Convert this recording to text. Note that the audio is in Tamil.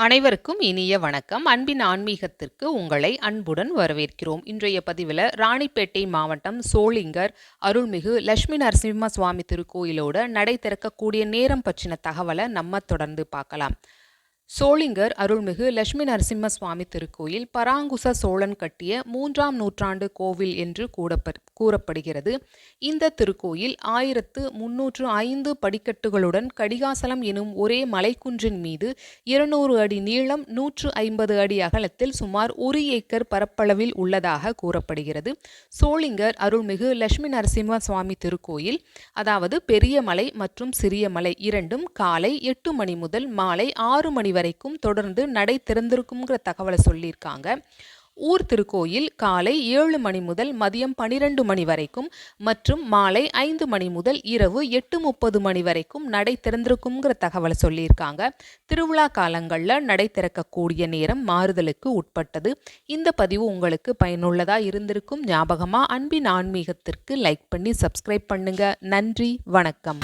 அனைவருக்கும் இனிய வணக்கம். அன்பின் ஆன்மீகத்திற்கு உங்களை அன்புடன் வரவேற்கிறோம். இன்றைய பதிவில் ராணிப்பேட்டை மாவட்டம் சோளிங்கர் அருள்மிகு லட்சுமி நரசிம்ம சுவாமி திருக்கோயிலோட நடை திறக்கக்கூடிய நேரம் பற்றின தகவலை நம்ம தொடர்ந்து பார்க்கலாம். சோளிங்கர் அருள்மிகு லட்சுமி நரசிம்ம சுவாமி திருக்கோயில் பராங்குச சோழன் கட்டிய மூன்றாம் நூற்றாண்டு கோவில் என்று கூறப்படுகிறது. இந்த திருக்கோயில் ஆயிரத்து முன்னூற்று ஐந்து படிக்கட்டுகளுடன் கடிகாசலம் எனும் ஒரே மலைக்குன்றின் மீது இருநூறு அடி நீளம் நூற்று ஐம்பது அடி அகலத்தில் சுமார் ஒரு ஏக்கர் பரப்பளவில் உள்ளதாக கூறப்படுகிறது. சோளிங்கர் அருள்மிகு லட்சுமி நரசிம்ம சுவாமி திருக்கோயில் அதாவது பெரிய மலை மற்றும் சிறிய மலை இரண்டும் காலை எட்டு மணி முதல் மாலை ஆறு மணி வரைக்கும் தொடர்ந்து நடை திறந்திருக்குங்கிற தகவலை சொல்லியிருக்காங்க. ஊர் திருக்கோயில் காலை ஏழு மணி முதல் மதியம் பனிரெண்டு மணி வரைக்கும் மற்றும் மாலை ஐந்து மணி முதல் இரவு எட்டு முப்பது மணி வரைக்கும் நடை திறந்திருக்குங்கிற தகவலை சொல்லியிருக்காங்க. திருவிழா காலங்களில் நடை திறக்கக்கூடிய நேரம் மாறுதலுக்கு உட்பட்டது. இந்த பதிவு உங்களுக்கு பயனுள்ளதாக இருந்திருக்கும். ஞாபகமாக அன்பின் ஆன்மீகத்திற்கு லைக் பண்ணி சப்ஸ்கிரைப் பண்ணுங்க. நன்றி வணக்கம்.